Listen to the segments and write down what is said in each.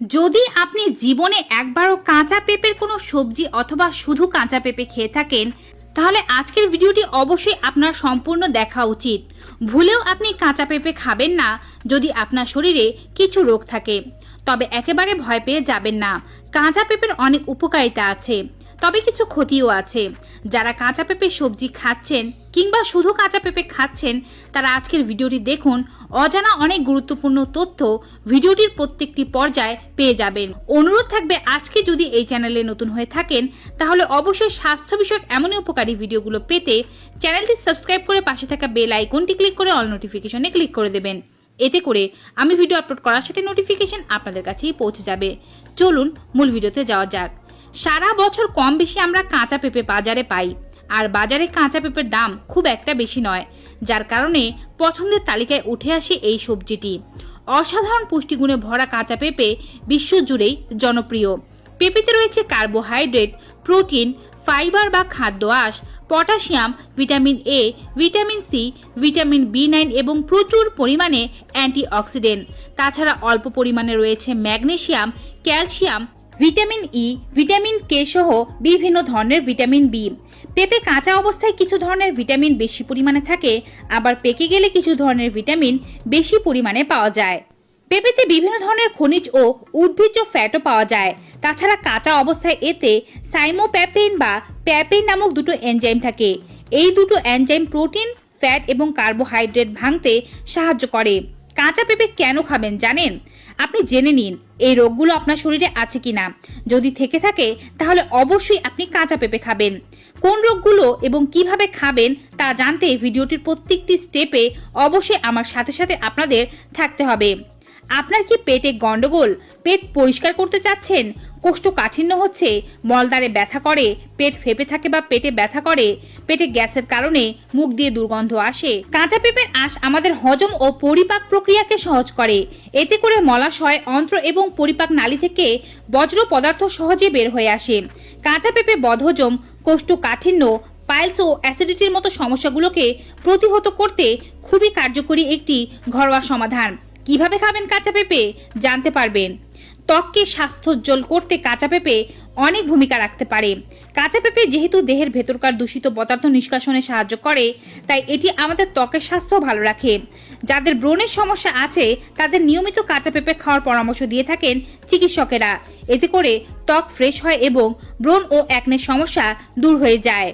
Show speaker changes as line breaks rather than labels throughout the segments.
যদি আপনি জীবনে একবারও কাঁচা পেঁপের কোনো সবজি অথবা শুধু কাঁচা পেঁপে খেয়ে থাকেন, তাহলে আজকের ভিডিওটি অবশ্যই আপনার সম্পূর্ণ দেখা উচিত। ভুলেও আপনি কাঁচা পেঁপে খাবেন না, যদি আপনার শরীরে কিছু রোগ থাকে। তবে একেবারে ভয় পেয়ে যাবেন না। কাঁচা পেঁপের অনেক উপকারিতা আছে। তবে কিছু ক্ষতিও আছে। যারা কাঁচা পেঁপে সবজি খাচ্ছেন কিংবা শুধু কাঁচা পেঁপে খাচ্ছেন, তারা আজকের ভিডিওটি দেখুন। অজানা অনেক গুরুত্বপূর্ণ তথ্য ভিডিওটির প্রত্যেকটি পর্যায়ে পেয়ে যাবেন। অনুরোধ থাকবে আজকে যদি এই চ্যানেলে নতুন হয়ে থাকেন, তাহলে অবশ্যই স্বাস্থ্য বিষয়ক এমনই উপকারী ভিডিওগুলো পেতে চ্যানেলটি সাবস্ক্রাইব করে পাশে থাকা বেল আইকনটি ক্লিক করে অল নোটিফিকেশনে ক্লিক করে দেবেন। এতে করে আমি ভিডিও আপলোড করার সাথে নোটিফিকেশন আপনাদের কাছেই পৌঁছে যাবে। চলুন মূল ভিডিওতে যাওয়া যাক। সারা বছর কম বেশি আমরা কাঁচা পেঁপে বাজারে পাই। আর বাজারে কাঁচা পেঁপের দাম খুব একটা বেশি নয়, যার কারণে পছন্দের তালিকায় উঠে আসে এই সবজিটি। অসাধারণ পুষ্টিগুণে ভরা কাঁচা পেঁপে বিশ্বজুড়েই জনপ্রিয়। পেঁপেতে রয়েছে কার্বোহাইড্রেট, প্রোটিন, ফাইবার বা খাদ্য আঁশ, potassium, vitamin A, vitamin C, vitamin B nine এবং প্রচুর পরিমাণে অ্যান্টিঅক্সিডেন্ট। তাছাড়া অল্প পরিমাণে রয়েছে magnesium, calcium vitamin E vitamin K সহ বিভিন্ন ধরনের ভিটামিন বি পেঁপে কাঁচা অবস্থায় কিছু ধরনের ভিটামিন বেশি পরিমাণে থাকে, আবার পেকে গেলে কিছু ধরনের ভিটামিন বেশি পরিমাণে পাওয়া যায়। পেঁপেতে বিভিন্ন ধরনের খনিজ ও উদ্ভিজ্জ ফ্যাটও পাওয়া যায়। তাছাড়া কাঁচা অবস্থায় এতে সাইমোপ্যাপেন বা প্যাপেইন নামক দুটো এনজাইম থাকে। এই দুটো এনজাইম প্রোটিন, ফ্যাট এবং কার্বোহাইড্রেট ভাঙতে সাহায্য করে। কাঁচা পেঁপে কেন খাবেন জানেন? আপনি জেনে নিন, এই রোগগুলো আপনার শরীরে আছে কি না যদি থেকে থাকে, তাহলে অবশ্যই আপনি কাঁচা পেঁপে খাবেন। কোন রোগগুলো এবং কীভাবে খাবেন তা জানতে ভিডিওটির প্রত্যেকটি স্টেপে অবশ্যই আমার সাথে সাথে আপনাদের থাকতে হবে। আপনার কি পেটে গন্ডগোল, পেট পরিষ্কার করতে চাচ্ছেন কোষ্ঠকাঠিন্য হচ্ছে মলদারে ব্যথা করে, পেট ফেপে থাকে বা পেটে ব্যথা করে, পেটে গ্যাসের কারণে মুখ দিয়ে দুর্গন্ধ আসে। কাঁচা পেঁপের আঁশ আমাদের হজম ও পরিপাক প্রক্রিয়াকে সহজ করে। এতে করে মলাশয়, অন্ত্র এবং পরিপাক নালী থেকে বজ্র পদার্থ সহজে বের হয়ে আসে। কাঁচা পেঁপে বদহজম কোষ্ঠকাঠিন্য পাইলস ও অ্যাসিডিটির মতো সমস্যাগুলোকে প্রতিহত করতে খুবই কার্যকরী একটি ঘরোয়া সমাধান। কীভাবে খাবেন কাঁচা পেঁপে? জানতে পারবেন। ত্বককে স্বাস্থ্যোজ্জ্বল করতে কাঁচা পেঁপে অনেক ভূমিকা রাখতে পারে। কাঁচা পেঁপে যেহেতু দেহের ভেতরকার দূষিত পদার্থ নিষ্কাশনে সাহায্য করে, তাই এটি আমাদের ত্বকের স্বাস্থ্য ভালো রাখে। যাদের ব্রণের সমস্যা আছে, তাদের নিয়মিত কাঁচা পেঁপে খাওয়ার পরামর্শ দিয়ে থাকেন চিকিৎসকেরা। এতে করে ত্বক ফ্রেশ হয় এবং ব্রণ ও একনের সমস্যা দূর হয়ে যায়।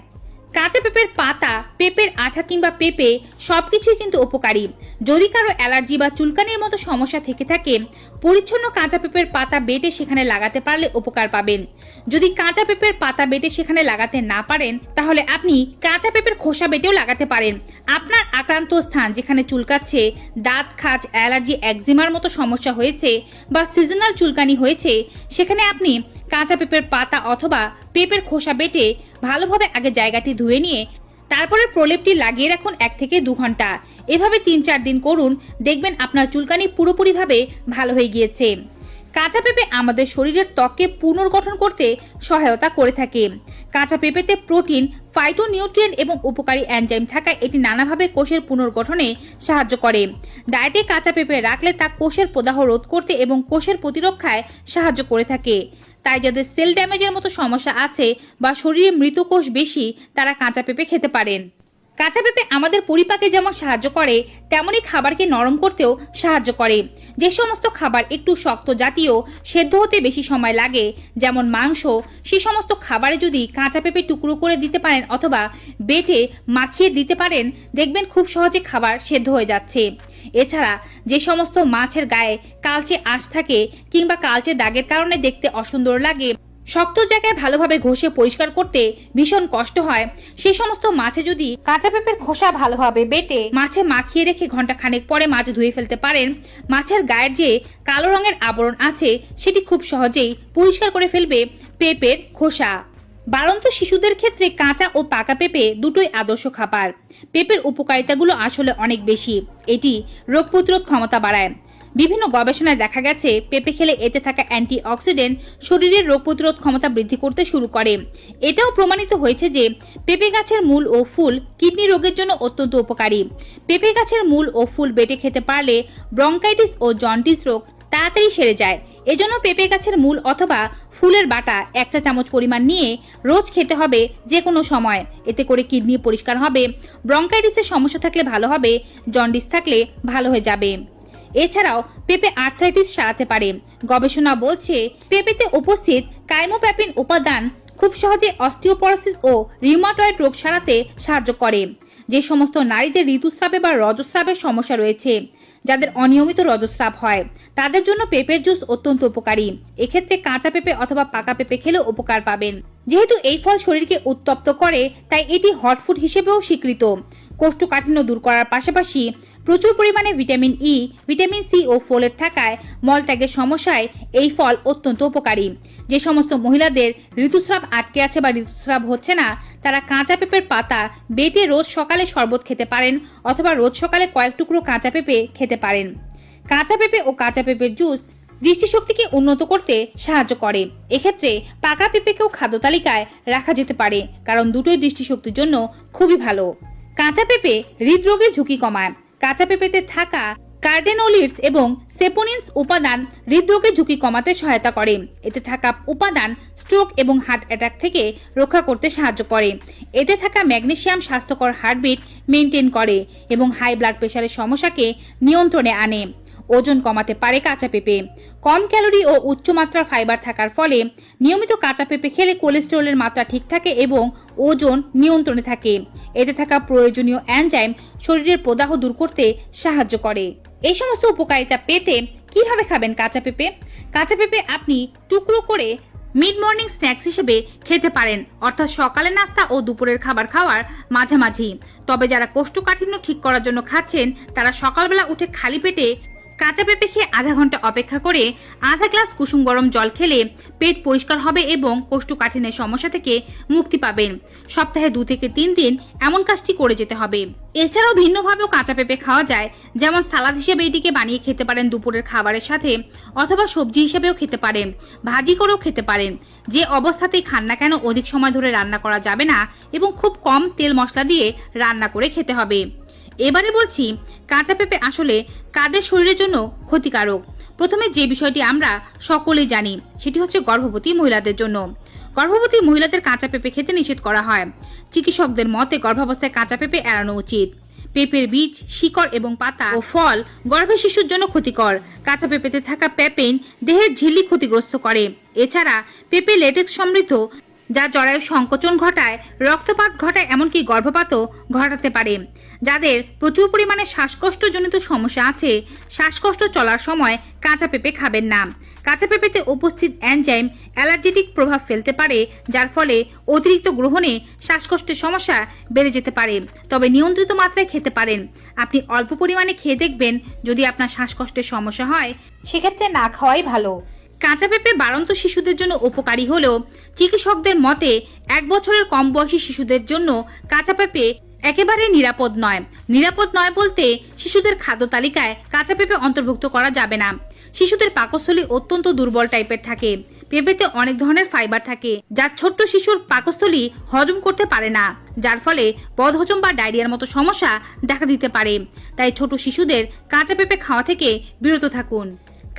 কাঁচা পেঁপের পাতা, পেঁপের আঠা কিংবা পেঁপে সবকিছুই কিন্তু উপকারী। যদি কারও অ্যালার্জি বা চুলকানির মতো সমস্যা থেকে থাকে, পরিচ্ছন্ন কাঁচা পেঁপের পাতা বেটে সেখানে লাগাতে পারলে উপকার পাবেন। যদি কাঁচা পেঁপের পাতা বেটে সেখানে লাগাতে না পারেন, তাহলে আপনি কাঁচা পেঁপের খোসা বেটেও লাগাতে পারেন। আপনার আক্রান্ত স্থান যেখানে চুলকাচ্ছে, দাঁত, খাজ, অ্যালার্জি, একজিমার মতো সমস্যা হয়েছে বা সিজনাল চুলকানি হয়েছে, সেখানে আপনি কাঁচা পেঁপের পাতা অথবা পেঁপের খোসা বেটে ভালোভাবে আগে জায়গাটি ধুয়ে নিয়ে তারপরে প্রলেপটি লাগিয়ে রাখুন এক থেকে দু ঘণ্টা। এভাবে তিন চার দিন করুন, দেখবেন আপনার চুলকানি পুরোপুরিভাবে ভালো হয়ে গিয়েছে। কাঁচা পেঁপে আমাদের শরীরের ত্বককে পুনর্গঠন করতে সহায়তা করে থাকে। কাঁচা পেঁপেতে প্রোটিন ফাইটোনিউট্রিয়েন্ট এবং উপকারী এনজাইম থাকায় এটি নানাভাবে কোষের পুনর্গঠনে সাহায্য করে। ডায়েটে কাঁচা পেঁপে রাখলে তা কোষের প্রদাহ রোধ করতে এবং কোষের প্রতিরক্ষায় সাহায্য করে থাকে। তাই যাদের সেল ড্যামেজের মতো সমস্যা আছে বা শরীরে মৃত কোষ বেশি, তারা কাঁচা পেঁপে খেতে পারেন। কাঁচা পেঁপে আমাদের পরিপাকে যেমন সাহায্য করে তেমনই খাবারকে নরম করতেও সাহায্য করে। যে সমস্ত খাবার একটু শক্ত জাতীয়, সেদ্ধ হতে বেশি সময় লাগে, যেমন মাংস, সে সমস্ত খাবারে যদি কাঁচা পেঁপে টুকরো করে দিতে পারেন অথবা বেটে মাখিয়ে দিতে পারেন, দেখবেন খুব সহজে খাবার সেদ্ধ হয়ে যাচ্ছে। এছাড়া যে সমস্ত মাছের গায়ে কালচে আঁশ থাকে কিংবা কালচে দাগের কারণে দেখতে অসুন্দর লাগে শক্ত জায়গায় ভালোভাবে ঘষে পরিষ্কার করতে ভীষণ কষ্ট হয়। সেই সমস্ত মাছে যদি কাঁচা পেঁপের খোসা ভালোভাবে বেটে মাছে মাখিয়ে রেখে ঘণ্টা খানেক পরে মাছ ধুয়ে ফেলতে পারেন, মাছের গায়ের যে কালো রঙের আবরণ আছে, সেটি খুব সহজেই পরিষ্কার করে ফেলবে পেঁপের খোসা। বাড়ন্ত শিশুদের ক্ষেত্রে কাঁচা ও পাকা পেঁপে দুটোই আদর্শ খাবার। পেঁপের উপকারিতাগুলো আসলে অনেক বেশি। এটি রোগ প্রতিরোধ ক্ষমতা বাড়ায়। বিভিন্ন গবেষণায় দেখা গেছে, পেঁপে খেলে এতে থাকা অ্যান্টি অক্সিডেন্ট শরীরের রোগ প্রতিরোধ ক্ষমতা বৃদ্ধি করতে শুরু করে। এটাও প্রমাণিত হয়েছে যে, পেঁপে গাছের মূল ও ফুল কিডনি রোগের জন্য অত্যন্ত উপকারী। পেঁপে গাছের মূল ও ফুল বেটে খেতে পারলে ব্রঙ্কাইটিস ও জন্ডিস রোগ তাড়াতাড়ি সেরে যায়। এজন্য পেঁপে গাছের মূল অথবা ফুলের বাটা এক চা চামচ পরিমাণ নিয়ে রোজ খেতে হবে যে কোনো সময়। এতে করে কিডনি পরিষ্কার হবে, ব্রঙ্কাইটিসের সমস্যা থাকলে ভালো হবে, জন্ডিস থাকলে ভালো হয়ে যাবে। এছাড়াও পেঁপে আর্থ্রাইটিস সারাতে পারে। গবেষণা বলছে, পেঁপেতে উপস্থিত কাইমোপ্যাপিন উপাদান খুব সহজে অস্টিওপরোসিস ও রিউমাটয়েড রোগ সারাতে সাহায্য করে। যে সমস্ত নারীদের ঋতুস্রাবে বা রজস্রাবের সমস্যা রয়েছে, যাদের অনিয়মিত রজস্রাব হয়, তাদের জন্য পেঁপের জুস অত্যন্ত উপকারী। এক্ষেত্রে কাঁচা পেঁপে অথবা পাকা পেঁপে খেলেও উপকার পাবেন। যেহেতু এই ফল শরীরকে উত্তপ্ত করে, তাই এটি হট ফুড হিসেবেও স্বীকৃত। কোষ্ঠকাঠিন্য দূর করার পাশাপাশি প্রচুর পরিমাণে ভিটামিন ই ভিটামিন সি ও ফোলেট থাকায় মলত্যাগের সমস্যায় এই ফল অত্যন্ত উপকারী। যে সমস্ত মহিলাদের ঋতুস্রাব আটকে আছে বা ঋতুস্রাব হচ্ছে না, তারা কাঁচা পেঁপের পাতা বেটে রোজ সকালে শরবত খেতে পারেন অথবা রোজ সকালে কয়েক টুকরো কাঁচা পেঁপে খেতে পারেন। কাঁচা পেঁপে ও কাঁচা পেঁপের জুস দৃষ্টিশক্তিকে উন্নত করতে সাহায্য করে। এক্ষেত্রে পাকা পেঁপেকেও খাদ্য তালিকায় রাখা যেতে পারে, কারণ দুটোই দৃষ্টিশক্তির জন্য খুবই ভালো। কাঁচা পেঁপে হৃদরোগের ঝুঁকি কমায়। কাঁচা পেঁপেতে থাকা কার্ডেনোলিডস এবং সেপোনিনস উপাদান হৃদরোগের ঝুঁকি কমাতে সহায়তা করে। এতে থাকা উপাদান স্ট্রোক এবং হার্ট অ্যাটাক থেকে রক্ষা করতে সাহায্য করে। এতে থাকা ম্যাগনেসিয়াম স্বাস্থ্যকর হার্টবিট মেনটেন করে এবং হাই ব্লাড প্রেশারের সমস্যাকে নিয়ন্ত্রণে আনে। ওজন কমাতে পারে কাঁচা পেঁপে। কম ক্যালোরি ও উচ্চমাত্রার ফাইবার থাকার ফলে নিয়মিত কাঁচা পেঁপে খেলে কোলেস্টেরলের মাত্রা ঠিক থাকে এবং ওজন নিয়ন্ত্রণে থাকে। এতে থাকা প্রয়োজনীয় অ্যানজাইম শরীরের প্রদাহ দূর করতে সাহায্য করে। এই সমস্ত উপকারিতা পেতে কীভাবে খাবেন কাঁচা পেঁপে? কাঁচা পেঁপে আপনি টুকরো করে মিড মর্নিং স্ন্যাক্স হিসেবে খেতে পারেন, অর্থাৎ সকালের নাস্তা ও দুপুরের খাবার খাওয়ার মাঝামাঝি। তবে যারা কোষ্ঠকাঠিন্য ঠিক করার জন্য খাচ্ছেন, তারা সকালবেলা উঠে খালি পেটে কাঁচা পেঁপে খেয়ে আধা ঘণ্টা অপেক্ষা করে আধা গ্লাস কুসুম গরম জল খেলে পেট পরিষ্কার হবে এবং কোষ্ঠকাঠিন্যের সমস্যা থেকে মুক্তি পাবেন। সপ্তাহে দু থেকে তিন দিন এমন কাজটি করে যেতে হবে। এছাড়াও ভিন্নভাবেও কাঁচা পেঁপে খাওয়া যায়। যেমন সালাদ হিসেবে এটিকে বানিয়ে খেতে পারেন দুপুরের খাবারের সাথে অথবা সবজি হিসেবেও খেতে পারেন। ভাজি করেও খেতে পারেন। যে অবস্থাতেই খান না কেন অধিক সময় ধরে রান্না করা যাবে না এবং খুব কম তেল মশলা দিয়ে রান্না করে খেতে হবে। এবারে বলছি, কাঁচা পেঁপে আসলে কাদের শরীরের জন্য ক্ষতিকারক? প্রথমে যে বিষয়টি আমরা সকলেই জানি, সেটি হচ্ছে গর্ভবতী মহিলাদের জন্য। গর্ভবতী মহিলাদের কাঁচা পেঁপে খেতে নিষেধ করা হয়। চিকিৎসকদের মতে গর্ভাবস্থায় কাঁচা পেঁপে এড়ানো উচিত। পেঁপের বীজ, শিকড় এবং পাতা ও ফল গর্ভের শিশুর জন্য ক্ষতিকর। কাঁচা পেঁপেতে থাকা প্যাপেন দেহের ঝিল্লি ক্ষতিগ্রস্ত করে। এছাড়া পেঁপে লেটেক্স সমৃদ্ধ যা জরায়ু সংকোচন ঘটায়, রক্তপাত ঘটায়, এমনকি গর্ভপাতও ঘটাতে পারে। যাদের প্রচুর পরিমাণে শ্বাসকষ্টজনিত সমস্যা আছে, শ্বাসকষ্ট চলার সময় কাঁচা পেঁপে খাবেন না। কাঁচা পেঁপেতে উপস্থিত অ্যানজাইম অ্যালার্জেটিক প্রভাব ফেলতে পারে, যার ফলে অতিরিক্ত গ্রহণে শ্বাসকষ্টের সমস্যা বেড়ে যেতে পারে, তবে নিয়ন্ত্রিত মাত্রায় খেতে পারেন। আপনি অল্প পরিমাণে খেয়ে দেখবেন, যদি আপনার শ্বাসকষ্টের সমস্যা হয়, সেক্ষেত্রে না খাওয়াই ভালো। কাঁচা পেঁপে বাড়ন্ত শিশুদের জন্য উপকারী হলেও চিকিৎসকদের মতে এক বছরের কম বয়সী শিশুদের জন্য কাঁচা পেঁপে একেবারে নিরাপদ নয়। নিরাপদ নয় বলতে শিশুদের খাদ্য তালিকায় কাঁচা পেঁপে অন্তর্ভুক্ত করা যাবে না। শিশুদের পাকস্থলী অত্যন্ত দুর্বল টাইপের থাকে। পেঁপেতে অনেক ধরনের ফাইবার থাকে যা ছোট্ট শিশুর পাকস্থলী হজম করতে পারে না, যার ফলে বদহজম বা ডায়রিয়ার মতো সমস্যা দেখা দিতে পারে। তাই ছোট শিশুদের কাঁচা পেঁপে খাওয়া থেকে বিরত থাকুন।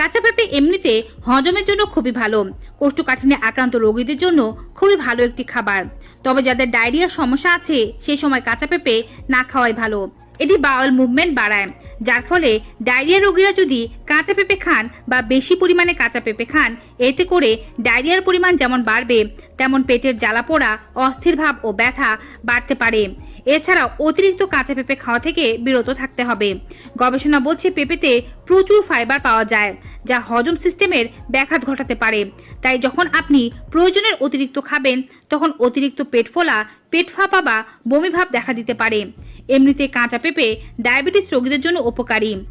কাঁচা পেঁপে এমনিতে হজমের জন্য খুবই ভালো। কোষ্ঠকাঠিন্যে আক্রান্ত রোগীদের জন্য খুবই ভালো একটি খাবার। তবে যাদের ডায়রিয়ার সমস্যা আছে সেই সময় কাঁচা পেঁপে না খাওয়াই ভালো। এটি বাউল মুভমেন্ট বাড়ায়, যার ফলে ডায়রিয়া রোগীরা যদি কাঁচা পেঁপে খান বা বেশি পরিমাণে কাঁচা পেঁপে খান, এতে করে ডায়রিয়ার পরিমাণ যেমন বাড়বে, তেমন পেটের জ্বালা পোড়া, অস্থির ভাব ও ব্যথা বাড়তে পারে। এছাড়াও অতিরিক্ত কাঁচা পেঁপে খাওয়া থেকে বিরত থাকতে হবে। গবেষণা বলছে পেঁপেতে প্রচুর ফাইবার পাওয়া যায়, যা হজম সিস্টেমের ব্যাঘাত ঘটাতে পারে। তাই যখন আপনি প্রয়োজনের অতিরিক্ত খাবেন, তখন অতিরিক্ত পেট ফোলা, পেট ফাঁপা বা বমি ভাব দেখা দিতে পারে। এমনিতে কাঁচা পেঁপে ডায়াবেটিস রোগীদের জন্য উপকারী।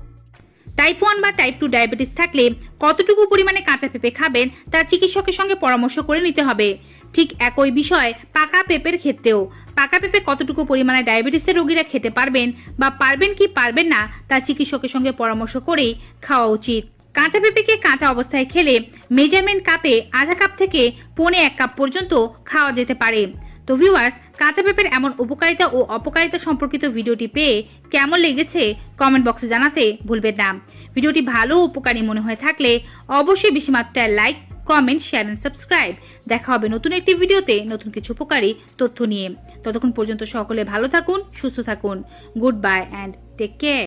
টাইপ ওয়ান বা টাইপ টু ডায়াবেটিস থাকলে কতটুকু পরিমাণে কাঁচা পেঁপে খাবেন তা চিকিৎসকের সঙ্গে পরামর্শ করে নিতে হবে। ঠিক একই বিষয় পাকা পেঁপের ক্ষেত্রেও। পাকা পেঁপে কতটুকু পরিমাণে ডায়াবেটিসের রোগীরা খেতে পারবেন বা পারবেন কি পারবেন না তা চিকিৎসকের সঙ্গে পরামর্শ করেই খাওয়া উচিত। কাঁচা পেঁপেকে কাঁচা অবস্থায় খেলে মেজারমেন্ট কাপে আধা কাপ থেকে পৌনে এক কাপ পর্যন্ত খাওয়া যেতে পারে। তো ভিউয়ার্স কাঁচা পেঁপের এমন উপকারিতা ও অপকারিতা সম্পর্কিত ভিডিওটি পেয়ে কেমন লেগেছে কমেন্ট বক্সে জানাতে ভুলবেন না। ভিডিওটি ভালো উপকারী মনে হয়ে থাকলে অবশ্যই বেশি মাত্রায় like comment share and subscribe দেখা হবে নতুন একটি ভিডিওতে নতুন কিছু উপকারী তথ্য নিয়ে। ততক্ষণ পর্যন্ত সকলে ভালো থাকুন, সুস্থ থাকুন। Goodbye and take care